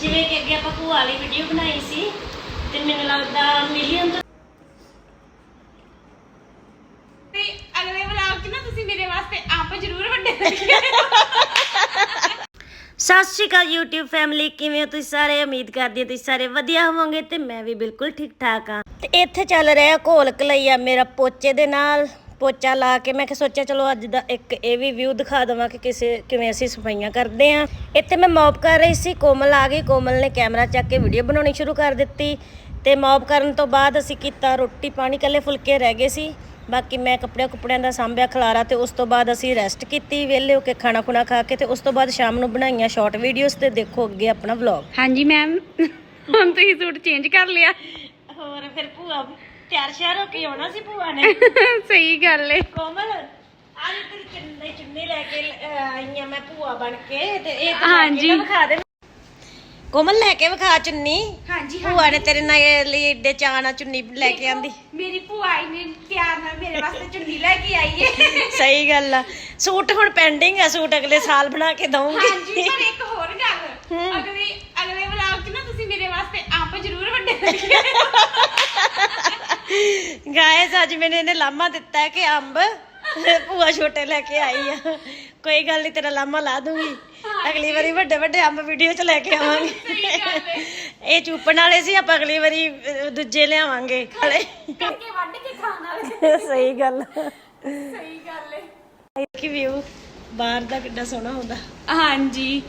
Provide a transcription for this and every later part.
ਜਿਵੇਂ ਕਿ ਅੱਗੇ ਆਪਾਂ ਭੂਆ ਵਾਲੀ ਵੀਡੀਓ ਬਣਾਈ ਸੀ ਤੇ ਮੈਨੂੰ ਲੱਗਦਾ ਮਿਲੀਅਨ ਤੋਂ ਤੇ ਅਗਲੇ ਵਲੌਗ 'ਚ ਨਾ ਤੁਸੀਂ ਮੇਰੇ ਵਾਸਤੇ ਆਪ ਜ਼ਰੂਰ ਵੱਡੇ ਸਤਿ ਸ਼੍ਰੀ ਅਕਾਲ YouTube ਫੈਮਿਲੀ ਕਿਵੇਂ ਹੋ ਤੁਸੀਂ ਸਾਰੇ? ਉਮੀਦ ਕਰਦੀ ਹਾਂ ਤੁਸੀਂ ਸਾਰੇ ਵਧੀਆ ਹੋਵੋਗੇ ਤੇ ਮੈਂ ਵੀ ਬਿਲਕੁਲ ਠੀਕ ਠਾਕ ਹਾਂ। ਤੇ ਇੱਥੇ ਚੱਲ ਰਿਹਾ ਘੋਲ ਕਲਈਆ ਮੇਰਾ ਪੋਚੇ ਦੇ ਨਾਲ। ਪੋਚਾ ਲਾ ਕੇ ਮੈਂ ਕਿ ਸੋਚਿਆ ਚਲੋ ਅੱਜ ਦਾ ਇੱਕ ਇਹ ਵੀ ਵਿਊ ਦਿਖਾ ਦਵਾਂ ਕਿ ਕਿਸੇ ਕਿਵੇਂ ਅਸੀਂ ਸਫਾਈਆਂ ਕਰਦੇ ਆ ਇੱਥੇ ਮੈਂ ਮੌਪ ਕਰ ਰਹੀ ਸੀ ਕੋਮਲ ਆ ਗਈ। ਕੋਮਲ ਨੇ ਕੈਮਰਾ ਚੱਕ ਕੇ ਵੀਡੀਓ ਬਣਾਉਣੀ ਸ਼ੁਰੂ ਕਰ ਦਿੱਤੀ ਤੇ ਮੌਪ ਕਰਨ ਤੋਂ ਬਾਅਦ ਅਸੀਂ ਕੀਤਾ ਰੋਟੀ ਪਾਣੀ ਕੱਲੇ ਫੁਲਕੇ ਰਹਿ ਗਏ ਸੀ। ਬਾਕੀ ਮੈਂ ਕੱਪੜਿਆਂ ਕੁਪੜਿਆਂ ਦਾ ਸਾਂਭਿਆ ਖਲਾਰਾ ਤੇ ਉਸ ਤੋਂ ਬਾਅਦ ਅਸੀਂ ਰੈਸਟ ਕੀਤੀ ਵਿਹਲੇ ਹੋ ਕੇ ਖਾਣਾ ਖੁਣਾ ਖਾ ਕੇ ਤੇ ਉਸ ਤੋਂ ਬਾਅਦ ਸ਼ਾਮ ਨੂੰ ਬਣਾਈਆਂ ਸ਼ਾਰਟ ਵੀਡੀਓਜ਼ ਤੇ ਦੇਖੋ ਅੱਗੇ ਆਪਣਾ ਵਲੌਗ ਹਾਂਜੀ ਮੈਮ ਹੁਣ ਤੁਸੀਂ ਸੂਟ ਚੇਂਜ ਕਰ ਲਿਆ। ਹੋਰ ਫਿਰ ਭੂਆ ਤਿਆਰ ਸ਼ਿਆਰ ਹੋ ਕੇ ਆਉਣਾ ਸੀ ਭੂਆ ਨੇ। ਸਹੀ ਗੱਲ ਏ। ਕੋਮਲ ਅੱਜ ਤੇਰੀ ਚੁੰਨੀ ਚੁੰਨੀ ਲੈ ਕੇ ਅਹ, ਆਈ ਆ ਮੈਂ ਭੂਆ ਬਣ ਕੇ ਤੇ ਇਹ ਤਾਂ ਹਾਂਜੀ। ਵਿਖਾ ਦੇ। ਕੋਮਲ ਲੈ ਕੇ ਵਿਖਾ ਚੁੰਨੀ। ਹਾਂਜੀ ਭੂਆ ਨੇ ਤੇਰੇ ਨਾਲ ਲਈ ਏਡੇ ਚਾਣਾ ਚੁੰਨੀ ਲੈ ਕੇ ਆਂਦੀ। ਮੇਰੀ ਭੂਆ ਆਈ ਨੇ ਪਿਆਰ ਨਾਲ ਮੇਰੇ ਵਾਸਤੇ ਚੁੰਨੀ ਲੈ ਕੇ ਆਈ ਏ। ਸਹੀ ਗੱਲ ਆ। ਸੂਟ ਹੁਣ ਪੈਂਡਿੰਗ ਆ ਸੂਟ ਅਗਲੇ ਸਾਲ ਬਣਾ ਕੇ ਦਊਂਗੀ। ਹਾਂਜੀ ਪਰ ਇੱਕ ਹੋਰ ਗੱਲ ਅਗਲੇ ਅਗਲੇ ਵਲੌਗ 'ਚ ਨਾ ਤੁਸੀਂ ਮੇਰੇ ਵਾਸਤੇ ਆਪ ਜ਼ਰੂਰ ਵੱਡੇ ਰੱਖਿਓ ਗਾਇਸ ਅੱਜ ਮੈਨੂੰ ਇਹਨੇ ਲਾਮਾ ਦਿੱਤਾ ਹੈ ਕਿ ਅੰਬ। ਭੂਆ ਛੋਟੇ ਲੈ ਕੇ ਆਈ ਆ। ਕੋਈ ਗੱਲ ਨਹੀਂ ਤੇਰਾ ਲਾਮਾ ਲਾ ਦੂੰਗੀ। ਅਗਲੀ ਵਾਰੀ ਵੱਡੇ ਵੱਡੇ ਅੰਬ ਵੀਡੀਓ ਚ ਲੈ ਕੇ ਆਵਾਂਗੇ। ਇਹ ਚੂਪਣ ਵਾਲੇ ਸੀ ਆਪਾਂ ਅਗਲੀ ਵਾਰੀ ਦੂਜੇ ਲਿਆਵਾਂਗੇ ਖਾਲੇ ਕਰਕੇ ਵੱਢ ਕੇ ਖਾਣ ਵਾਲੇ। ਸਹੀ ਗੱਲ। ਸਹੀ ਗੱਲ ਏ ਕੀ ਵਿਊ ਬਾਹਰ ਦਾ ਕਿੱਡਾ ਸੋਹਣਾ ਹੁੰਦਾ। ਹਾਂਜੀ।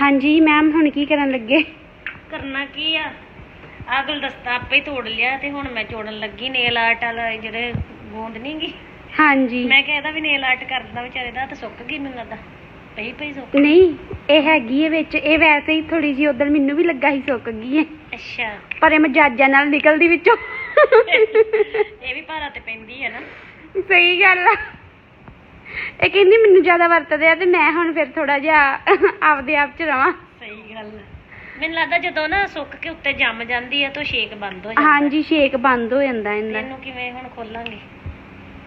ਹਾਂਜੀ ਮੈਮ ਹੁਣ ਕੀ ਕਰਨ ਲੱਗੇ? ਕਰਨਾ ਕੀ ਆ? ਆਹ ਗੁਲਦਸਤਾ ਆਪੇ ਹੀ ਤੋੜ ਲਿਆ ਤੇ ਹੁਣ ਮੈਂ ਜੋੜਨ ਲੱਗੀ ਨੇਲ ਆਰਟ ਵਾਲਾ ਜਿਹੜੇ ਗੋਂਦ ਨਹੀਂਗੀ ਹਾਂਜੀ। ਮੈਂ ਕਿਹਾ ਇਹਦਾ ਵੀ ਨੇਲ ਆਰਟ ਕਰਦਾ ਵਿਚਾਰੇ ਦਾ ਤਾਂ ਸੁੱਕ ਗਈ ਮੈਨੂੰ ਲੱਗਦਾ। ਪਈ ਪਈ ਸੁੱਕ? ਨਹੀਂ ਇਹ ਹੈਗੀ ਏ ਵਿੱਚ ਇਹ ਵੈਸੇ ਹੀ ਥੋੜੀ ਜੀ ਉਧਰ ਮੈਨੂੰ ਵੀ ਲੱਗਾ ਸੀ ਸੁੱਕ ਗਈ ਏ। ਅੱਛਾ। ਪਰ ਇਹ ਮਜਾਜਾ ਨਾਲ ਨਿਕਲਦੀ ਵਿੱਚੋਂ। ਇਹ ਵੀ ਭਾਰਾ ਤੇ ਪੈਂਦੀ ਹੈ ਨਾ। ਸਹੀ ਗੱਲ ਆ। ਇਹ ਕਹਿੰਦੀ ਮੈਨੂੰ ਜ਼ਿਆਦਾ ਵਰਤਦੇ ਆ ਤੇ ਮੈਂ ਹੁਣ ਫਿਰ ਥੋੜਾ ਜਿਹਾ ਆਪਦੇ ਆਪ ਚ ਰਵਾਂ। ਸਹੀ ਗੱਲ ਹੈ। ਮੈਨੂੰ ਲੱਗਦਾ ਜਦੋਂ ਨਾ ਸੁੱਕ ਕੇ ਉੱਤੇ ਜੰਮ ਜਾਂਦੀ ਹੈ ਤਾਂ ਸ਼ੇਕ ਬੰਦ ਹੋ ਜਾਂਦਾ। ਹਾਂਜੀ ਸ਼ੇਕ ਬੰਦ ਹੋ ਜਾਂਦਾ ਇਹਦਾ। ਇਹਨੂੰ ਕਿਵੇਂ ਹੁਣ ਖੋਲਾਂਗੇ?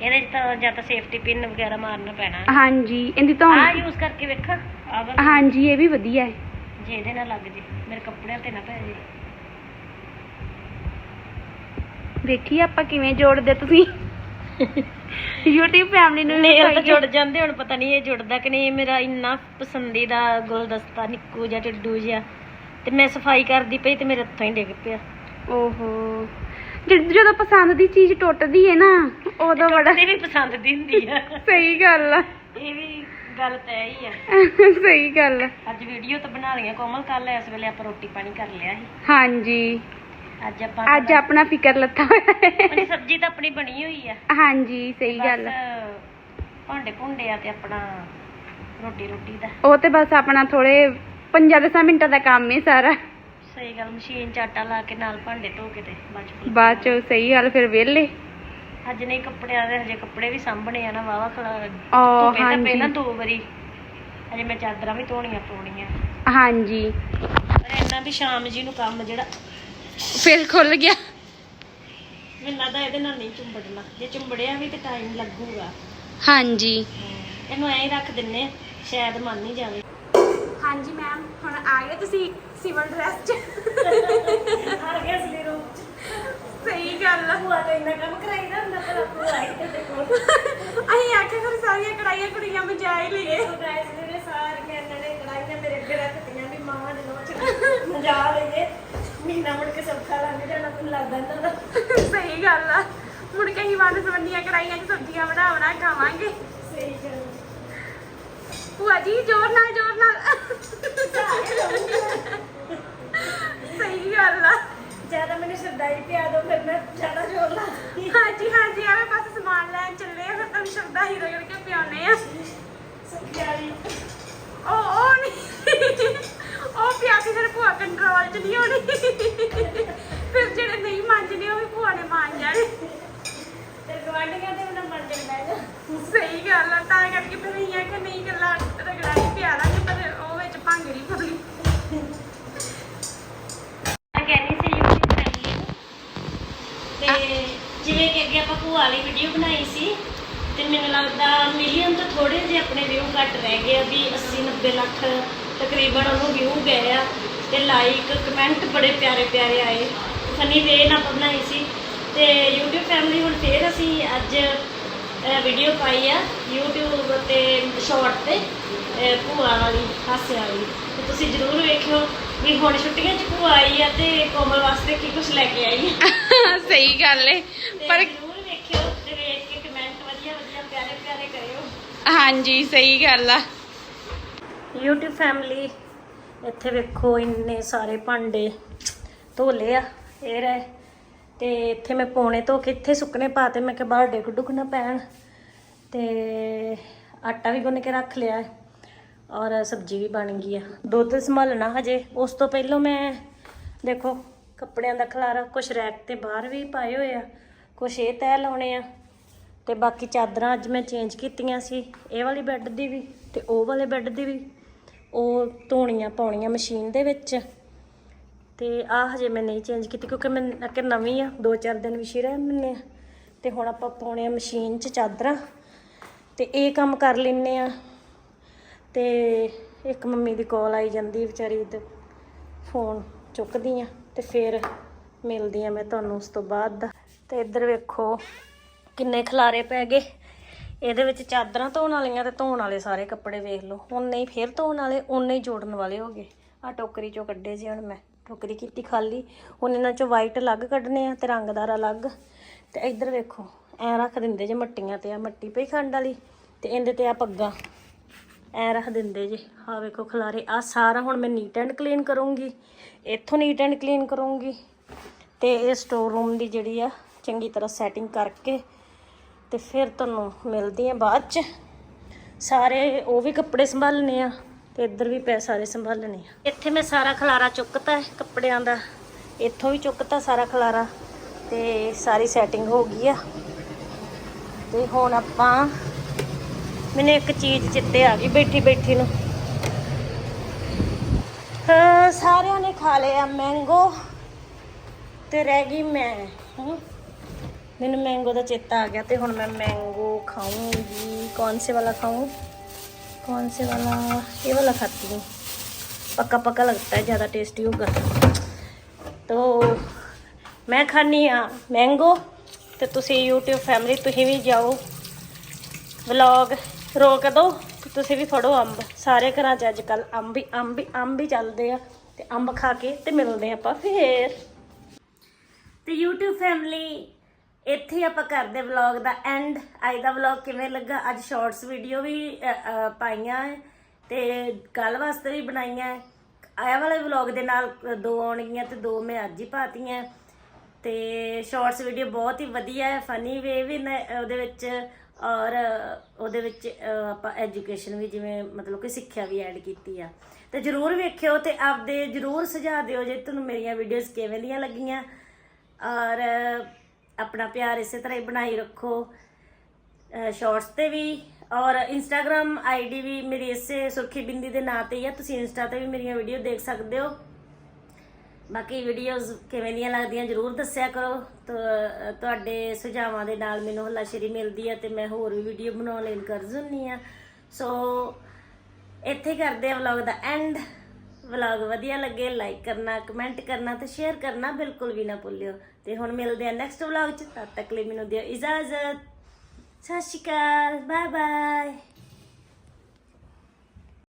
ਇਹਦੇ ਚ ਤਾਂ ਜਾਂ ਤਾਂ ਸੇਫਟੀ ਪਿਨ ਵਗੈਰਾ ਮਾਰਨਾ ਪੈਣਾ। ਹਾਂਜੀ ਇਹਦੀ ਤਾਂ ਆਹ ਯੂਜ਼ ਕਰਕੇ ਵੇਖਾਂ ਆਹ ਵਾਲਾ। ਹਾਂਜੀ ਇਹ ਵੀ ਵਧੀਆ ਹੈ। ਜੇ ਇਹਦੇ ਨਾਲ ਲੱਗ ਜੇ ਮੇਰੇ ਕੱਪੜਿਆਂ ਤੇ ਨਾ ਪੈ ਜੇ। ਵੇਖੀ ਆਪਾਂ ਕਿਵੇਂ ਜੋੜਦੇ ਤੁਸੀਂ? YouTube ਫੈਮਿਲੀ ਨੂੰ ਨੇਲ ਤਾਂ। ਜੁੜ ਜਾਂਦੇ ਹੁਣ ਪਤਾ ਨਹੀਂ ਇਹ ਜੁੜਦਾ ਕਿ ਨਹੀਂ। ਇਹ ਮੇਰਾ ਇੰਨਾ ਪਸੰਦੀਦਾ ਗੁਲਦਸਤਾ ਨਿੱਕੂ ਜਿਹਾ ਟਿੱਡੂ ਜਿਹਾ। ਤੇ ਮੈਂ ਸਫ਼ਾਈ ਕਰਦੀ ਪਈ ਤੇ ਮੇਰੇ ਹੱਥੋਂ ਹੀ ਡਿੱਗ ਪਿਆ। ਓਹੋ। ਜਦ- ਜਦੋਂ ਪਸੰਦ ਦੀ ਚੀਜ਼ ਟੁੱਟਦੀ ਹੈ ਨਾ ਉਦੋਂ ਬੜਾ ਤੇ ਵੀ ਪਸੰਦ ਦੀ ਹੁੰਦੀ ਆ। ਸਹੀ ਗੱਲ ਆ। ਇਹ ਵੀ ਗੱਲ ਤੈ ਹੀ ਆ। ਸਹੀ ਗੱਲ ਆ। ਅੱਜ ਵੀਡੀਓ ਤਾਂ ਬਣਾ ਲਈਆਂ ਕੋਮਲ ਕੱਲ ਇਸ ਵੇਲੇ ਆਪਾਂ ਰੋਟੀ ਪਾਣੀ ਕਰ ਲਿਆ ਸੀ। ਹਾਂਜੀ। ਅੱਜ ਆਪਾਂ ਅੱਜ ਆਪਣਾ ਫਿਕਰ ਲੱਥਾ ਹੋਇਆ ਹੈ। ਆਪਣੀ ਸਬਜ਼ੀ ਤਾਂ ਆਪਣੀ ਬਣੀ ਹੋਈ ਆ। ਹਾਂਜੀ ਸਹੀ ਗੱਲ ਆ। ਬਸ ਭਾਂਡੇ ਭੁੰਡੇ ਆ ਤੇ ਆਪਣਾ ਰੋਟੀ ਰੋਟੀ ਦਾ। ਉਹ ਤੇ ਬਸ ਆਪਣਾ ਥੋੜੇ 5-10 ਮਿੰਟਾਂ ਦਾ ਕੰਮ ਹੈ ਸਾਰਾ। ਸਹੀ ਗੱਲ ਮਸ਼ੀਨ ਚ ਆਟਾ ਲਾ ਕੇ ਨਾਲ ਭਾਂਡੇ ਧੋ ਕੇ ਤੇ ਬਾਅਦ ਚ ਫੁਲਕੇ। ਬਾਅਦ ਚ ਸਹੀ ਗੱਲ ਫਿਰ ਵਿਹਲੇ। ਅੱਜ ਨਹੀਂ ਕੱਪੜਿਆਂ ਦੇ ਹਜੇ ਕੱਪੜੇ ਵੀ ਸਾਂਭਣੇ ਆ ਨਾ ਵਾਵਾ ਖਲਾ ਓ ਧੋਪੇ ਤਾਂ ਹਾਂਜੀ। ਦੋ ਵਾਰੀ। ਹਜੇ ਮੈਂ ਚਾਦਰਾਂ ਵੀ ਧੋਣੀਆਂ ਪਾਉਣੀਆਂ ਹਾਂਜੀ। ਪਰ ਇੰਨਾ ਵੀ ਸ਼ਾਮ ਜੀ ਨੂੰ ਕੰਮ ਜਿਹੜਾ ਫਿਰ ਖੁੱਲ ਗਿਆ। ਮੈਨੂੰ ਲੱਗਦਾ ਇਹਦੇ ਨਾਲ ਨਹੀਂ ਚੁੰਬੜਨਾ। ਜੇ ਚੁੰਬੜਿਆ ਵੀ ਤੇ ਟਾਈਮ ਲੱਗੂਗਾ। ਹਾਂਜੀ। ਇਹਨੂੰ ਐਂ ਹੀ ਰੱਖ ਦਿੰਨੇ ਆ, ਸ਼ਾਇਦ ਮੰਨ ਹੀ ਜਾਵੇ। ਹਾਂਜੀ ਮੈਮ ਹੁਣ ਆ ਗਏ ਤੁਸੀਂ ਸਿਵਲ ਡਰੈਸ ਚ। ਆ ਗਿਆ ਰੂਪ ਸਹੀ ਗੱਲ। ਆ ਭੂਆ ਤਾਂ ਇੰਨਾ ਕੰਮ ਕਰਾਈਦਾ ਹੁੰਦਾ ਪਰ ਭੂਆ ਹੀ ਤੇ ਕੋਲ। ਅਸੀਂ ਆਖਿਆ ਫਿਰ ਸਾਰੀਆਂ ਕੜਾਈਆਂ ਕੁੜੀਆਂ ਮਜਾ ਹੀ ਲਈਏ। ਸੋ ਗਾਇਸ ਮੇਰੇ ਸਾਰੀਆਂ ਇਹਨਾਂ ਨੇ ਕੜਾਈਆਂ ਮੇਰੇ ਅੱਗੇ ਰੱਖਤੀਆਂ ਵੀ ਮਾਵਾਂ ਦੇ ਲੋਚ ਮਜਾ ਲਈਏ। ਮਹੀਨਾ ਮੁੜ ਕੇ ਸੌਖਾ ਲੰਘ ਜਾਣਾ ਮੈਨੂੰ ਲੱਗਦਾ ਦਾ। ਸਹੀ ਗੱਲ ਆ। ਮੁੜ ਕੇ ਹੀ ਵੰਡ ਸਵੰਡੀਆਂ ਕੜਾਈਆਂ ਚ ਸਬਜ਼ੀਆਂ ਬਣਾ ਬਣਾ ਖਾਵਾਂਗੇ। ਸਹੀ ਗੱਲ ਭੂਆ ਜੀ ਜ਼ੋਰ ਨਾਲ ਜ਼ੋਰ ਨਾਲ। ਸਹੀ ਗੱਲ ਆ। ਜ਼ਿਆਦਾ ਮੈਨੂੰ ਸ਼ਰਦਾਈ ਪਿਆ ਦੋ ਫਿਰ ਮੈਂ ਜ਼ਿਆਦਾ ਜ਼ੋਰ ਲਾ ਹਾਂਜੀ ਹਾਂਜੀ ਆਵੇ ਬਸ ਸਮਾਨ ਲੈਣ ਚੱਲੇ ਆ ਫਿਰ ਤੁਹਾਨੂੰ ਸ਼ਬਦਾ ਹੀਰੋ ਰੋੜ ਕੇ ਪਿਆਉਣੇ ਆ। ਸੁਖਿਆਰੀ ਉਹ ਉਹ ਨਹੀਂ। ਉਹ ਪਿਆ ਕੇ ਫਿਰ ਭੂਆ ਕੰਟਰੋਲ ਚ ਨਹੀਂ ਹੋਣੀ ਫਿਰ ਜਿਹੜੇ ਨਹੀਂ ਮੰਨਦੇ ਉਹ ਵੀ ਭੂਆ ਨੇ ਮੰਨ ਜਾਣੇ। ਤੇ ਗਵਾਂਢੀਆਂ ਤੇ ਮੈਨੂੰ ਮੰਨ ਜਾਂਦਾ ਸਹੀ ਗੱਲ ਆ ਤਾਂ ਕਰਕੇ ਫਿਰ ਅਸੀਂ ਭੂਆ ਵਾਲੀ ਵੀਡੀਓ ਬਣਾਈ ਸੀ ਤੇ ਮੈਨੂੰ ਲੱਗਦਾ ਮਿਲੀਅਨ ਤੋਂ ਥੋੜੇ ਜਿਹੇ ਆਪਣੇ ਵਿਊ ਘੱਟ ਰਹਿ ਗਏ ਆ ਵੀ 80 90 ਲੱਖ ਤਕਰੀਬਨ ਉਹਨੂੰ ਵਿਊ ਗਏ ਆ ਤੇ ਲਾਈਕ ਕਮੈਂਟ ਬੜੇ ਪਿਆਰੇ ਪਿਆਰੇ ਆਏ। ਫਨੀ ਵੇ ਨਾਲ ਬਣਾਈ ਸੀ। ਤੇ YouTube ਫੈਮਿਲੀ ਹੁਣ ਫੇਰ ਅਸੀਂ ਅੱਜ ਵੀਡੀਓ ਪਾਈ ਆ YouTube ਤੇ ਸ਼ਾਰਟ ਤੇ ਭੂਆ ਵਾਲੀ ਹਾਸੇ ਵਾਲੀ। ਤੇ ਤੁਸੀਂ ਜਰੂਰ ਵੇਖਿਓ ਵੀ ਹੁਣ ਛੁੱਟੀਆਂ 'ਚ ਭੂਆ ਆਈ ਆ ਤੇ ਕੋਮਲ ਵਾਸਤੇ ਕੀ ਕੁਝ ਲੈ ਕੇ ਆਈ ਆ। ਸਹੀ ਗੱਲ ਏ। ਪਰ ਜਰੂਰ ਵੇਖਿਓ ਤੇ ਵੇਖ ਕੇ ਕਮੈਂਟ ਵਧੀਆ ਵਧੀਆ ਪਿਆਰੇ ਪਿਆਰੇ ਕਰਿਓ ਹਾਂਜੀ, ਸਹੀ ਗੱਲ ਆ। YouTube ਫੈਮਿਲੀ ਇੱਥੇ ਵੇਖੋ ਇੰਨੇ ਸਾਰੇ ਭਾਂਡੇ ਧੋ ਲਏ ਆ, ਇਹ ਰਹੇ। ਤੇ ਇੱਥੇ ਮੈਂ ਪੌਣੇ ਧੋ ਕੇ ਇੱਥੇ ਸੁੱਕਣੇ ਪਾਤੇ ਮੈਂ ਕਿ ਬਾਹਰ ਡਿੱਗ ਡੁੱਗ ਨਾ ਪੈਣ। ਤੇ ਆਟਾ ਵੀ ਗੁੰਨ ਕੇ ਰੱਖ ਲਿਆ ਹੈ ਔਰ ਸਬਜ਼ੀ ਵੀ ਬਣ ਗਈ ਆ। ਦੁੱਧ ਸੰਭਾਲਣਾ ਹਜੇ। ਉਸ ਤੋਂ ਪਹਿਲਾਂ ਮੈਂ, ਦੇਖੋ, ਕੱਪੜਿਆਂ ਦਾ ਖਲਾਰਾ ਕੁਝ ਰੈਕ ਤੇ ਬਾਹਰ ਵੀ ਪਾਏ ਹੋਏ ਆ। ਕੁਝ ਇਹ ਤੈਅ ਲਾਉਣੇ ਆ। ਤੇ ਬਾਕੀ ਚਾਦਰਾਂ ਅੱਜ ਮੈਂ ਚੇਂਜ ਕੀਤੀਆਂ ਸੀ, ਇਹ ਵਾਲੀ ਬੈੱਡ ਦੀ ਵੀ ਤੇ ਉਹ ਵਾਲੇ ਬੈੱਡ ਦੀ ਵੀ। ਉਹ ਧੋਣੀਆਂ ਪਾਉਣੀਆਂ ਮਸ਼ੀਨ ਦੇ ਵਿੱਚ। ਤੇ ਆ ਹਜੇ ਮੈਂ ਨਹੀਂ ਚੇਂਜ ਕੀਤੀ ਕਿਉਂਕਿ ਮੈਂ ਕਿ ਨਵੀਂ ਆ, ਦੋ ਚਾਰ ਦਿਨ ਵਿਸ਼ੀ ਰਹਿ ਮੈਨੇ ਆ। ਤੇ ਹੁਣ ਆਪਾਂ ਪਾਉਣੇ ਆ ਮਸ਼ੀਨ 'ਚ ਚਾਦਰਾਂ। ਤੇ ਇਹ ਕੰਮ ਕਰ ਲੈਨੇ ਆ। ਤੇ ਇੱਕ ਮੰਮੀ ਦੀ ਕਾਲ ਆਈ ਜਾਂਦੀ ਵਿਚਾਰੀ ਤੇ ਫੋਨ ਚੁੱਕਦੀ ਆ ਤੇ ਫਿਰ ਮਿਲਦੀ ਆ ਮੈਂ ਤੁਹਾਨੂੰ ਉਸ ਤੋਂ ਬਾਅਦ। ਦਾ ਤੇ ਇੱਧਰ ਵੇਖੋ ਕਿੰਨੇ ਖਲਾਰੇ ਪੈ ਗਏ। ਇਹਦੇ ਵਿੱਚ ਚਾਦਰਾਂ ਧੋਣ ਵਾਲੀਆਂ ਤੇ ਧੋਣ ਵਾਲੇ ਸਾਰੇ ਕੱਪੜੇ ਵੇਖ ਲਓ। ਹੁਣ ਹੀ ਫਿਰ ਧੋਣ ਵਾਲੇ ਉਨੇ ਹੀ ਜੋੜਨ ਵਾਲੇ ਹੋ ਗਏ। ਆ ਟੋਕਰੀ ਚੋਂ ਕੱਢੇ ਸੀ ਹੁਣ ਮੈਂ। ਟੋਕਰੀ ਕੀਤੀ ਖਾਲੀ। ਹੁਣ ਇਹਨਾਂ ਚੋਂ ਵਾਈਟ ਅਲੱਗ ਕੱਢਨੇ ਆ ਤੇ ਰੰਗਦਾਰ ਅਲੱਗ। ਤੇ ਇੱਧਰ ਵੇਖੋ, ਐ ਰੱਖ ਦਿੰਦੇ ਜੇ ਮੱਟੀਆਂ ਤੇ। ਆ ਮੱਟੀ ਪਈ ਖੰਡ ਵਾਲੀ ਤੇ ਇਹਦੇ ਤੇ ਆ ਪੱਗਾਂ। ਐ ਰੱਖ ਦਿੰਦੇ ਜੇ। ਆ ਵੇਖੋ ਖਲਾਰੇ ਆ ਸਾਰਾ ਹੁਣ ਮੈਂ ਨੀਟ ਐਂਡ ਕਲੀਨ ਕਰੂੰਗੀ। ਇੱਥੋਂ ਨੀਟ ਐਂਡ ਕਲੀਨ ਕਰੂੰਗੀ। ਤੇ ਇਹ ਸਟੋਰ ਰੂਮ ਦੀ ਜਿਹੜੀ ਆ, ਚੰਗੀ ਤਰ੍ਹਾਂ ਸੈਟਿੰਗ ਕਰਕੇ ਤੇ ਫਿਰ ਤੁਹਾਨੂੰ ਮਿਲਦੀ ਆ ਬਾਅਦ ਚ। ਸਾਰੇ ਉਹ ਵੀ ਕੱਪੜੇ ਸੰਭਾਲਣੇ ਆ ਤੇ ਇੱਧਰ ਵੀ ਪੈ ਸਾਰੇ ਸੰਭਾਲਣੇ ਆ। ਇੱਥੇ ਮੈਂ ਸਾਰਾ ਖਲਾਰਾ ਚੁੱਕਤਾ ਕੱਪੜਿਆਂ ਦਾ। ਇੱਥੋਂ ਵੀ ਚੁੱਕਤਾ ਸਾਰਾ ਖਲਾਰਾ ਤੇ ਸਾਰੀ ਸੈਟਿੰਗ ਹੋ ਗਈ ਆ। ਤੇ ਹੁਣ ਆਪਾਂ ਮੈਨੂੰ ਇੱਕ ਚੀਜ਼ ਚਿੱਤੇ ਆ ਗਈ ਬੈਠੀ ਬੈਠੀ ਨੂੰ। ਸਾਰਿਆਂ ਨੇ ਖਾ ਲਿਆ ਮੈਂਗੋ ਤੇ ਰਹਿ ਗਈ ਮੈਂ। ਮੈਨੂੰ ਮੈਂਗੋ ਦਾ ਚੇਤਾ ਆ ਗਿਆ ਤੇ ਹੁਣ ਮੈਂ ਮੈਂਗੋ ਖਾਉਂਗੀ ਕੌਣ ਸੇ ਵਾਲਾ ਖਾਉਂ कौन से वाला ये वाला खाती ਪੱਕਾ ਪੱਕਾ ਲੱਗਦਾ लगता है ज़्यादा टेस्टी होगा तो मैं खानी हाँ मैंगो तो तुम यूट्यूब फैमिली तुम भी जाओ ਵਲੌਗ ਰੋਕ ਦਿਓ ਤੁਸੀਂ ਵੀ ਫੜੋ ਅੰਬ। ਸਾਰੇ ਘਰਾਂ 'ਚ ਅੱਜ ਕੱਲ ਅੰਬ ਹੀ ਅੰਬ ਹੀ ਅੰਬ ਹੀ ਚੱਲਦੇ ਆ। ਤੇ ਅੰਬ ਖਾ ਕੇ ਤੇ ਮਿਲਦੇ ਆਪਾਂ ਫੇਰ। ਤੇ YouTube ਫੈਮਿਲੀ ਇੱਥੇ ਹੀ ਆਪਾਂ ਕਰਦੇ ਵਲੌਗ ਦਾ ਐਂਡ ਅੱਜ ਦਾ ਵਲੌਗ ਕਿਵੇਂ ਲੱਗਾ? ਅੱਜ ਸ਼ਾਰਟਸ ਵੀਡੀਓ ਵੀ ਅ, ਅ, ਪਾਈਆਂ ਹੈ ਤੇ ਕੱਲ ਵਾਸਤੇ ਵੀ ਬਣਾਈਆਂ ਹੈ। ਆਇਆ ਵਾਲੇ ਵਲੌਗ ਦੇ ਨਾਲ ਦੋ ਆਉਣਗੀਆਂ ਤੇ ਦੋ ਮੈਂ ਅੱਜ ਹੀ ਪਾਤੀਆਂ। ਤੇ ਸ਼ਾਰਟਸ ਵੀਡੀਓ ਬਹੁਤ ਹੀ ਵਧੀਆ ਹੈ ਫਨੀ ਵੇ ਵੀ ਨੇ ਉਹਦੇ ਵਿੱਚ। ਔਰ ਉਹਦੇ ਵਿੱਚ ਅ, ਆਪਾਂ ਐਜੂਕੇਸ਼ਨ ਵੀ ਜਿਵੇਂ ਮਤਲਬ ਕਿ ਸਿੱਖਿਆ ਵੀ ਐਡ ਕੀਤੀ ਆ। ਤੇ ਜਰੂਰ ਵੇਖਿਓ ਤੇ ਆਪਦੇ ਜਰੂਰ ਸੁਝਾਅ ਦਿਓ ਜੇ ਤੁਹਾਨੂੰ ਮੇਰੀਆਂ ਵੀਡੀਓਜ਼ ਕਿਵੇਂ ਦੀਆਂ ਲੱਗੀਆਂ। ਔਰ ਆਪਣਾ ਪਿਆਰ ਇਸੇ ਤਰ੍ਹਾਂ ਹੀ ਬਣਾਈ ਰੱਖੋ। ਸ਼ਾਰਟਸ ਤੇ ਵੀ ਔਰ ਇੰਸਟਾਗ੍ਰam ਆਈਡੀ ਵੀ ਮੇਰੀ ਇਸੇ ਸੁਰਖੀ ਬਿੰਦੀ ਦੇ ਨਾਂ ਤੇ ਹੀ ਆ। ਤੁਸੀਂ ਇੰਸਟਾ ਤੇ ਵੀ ਮੇਰੀਆਂ ਵੀਡੀਓ ਦੇਖ ਸਕਦੇ ਹੋ। ਬਾਕੀ ਵੀਡੀਓਜ਼ ਕਿਵੇਂ ਦੀਆਂ ਲੱਗਦੀਆਂ ਜਰੂਰ ਦੱਸਿਆ ਕਰੋ। ਤੁਹਾਡੇ ਸੁਝਾਵਾਂ ਦੇ ਨਾਲ ਮੈਨੂੰ ਹੱਲਾਸ਼ੇਰੀ ਮਿਲਦੀ ਹੈ ਤੇ ਮੈਂ ਹੋਰ ਵੀ ਵੀਡੀਓ ਬਣਾਉਣ ਲਈ ਕਰ ਹੁੰਨੀ ਆ। ਸੋ, ਇੱਥੇ ਕਰਦੇ ਆ ਵਲੌਗ ਦਾ ਐਂਡ ਵਲੌਗ ਵਧੀਆ ਲੱਗੇ ਲਾਈਕ ਕਰਨਾ ਕਮੈਂਟ ਕਰਨਾ ਤੇ ਸ਼ੇਅਰ ਕਰਨਾ ਬਿਲਕੁਲ ਵੀ ਨਾ ਭੁੱਲਿਓ। ਤੇ ਹੁਣ ਮਿਲਦੇ ਆ ਨੈਕਸਟ ਵਲੌਗ ਚ, ਤਦ ਤੱਕ ਲਈ ਮੈਨੂੰ ਦਿਓ ਇਜਾਜ਼ਤ। ਸਤਿ ਸ਼੍ਰੀ ਅਕਾਲ ਬਾਏ ਬਾਏ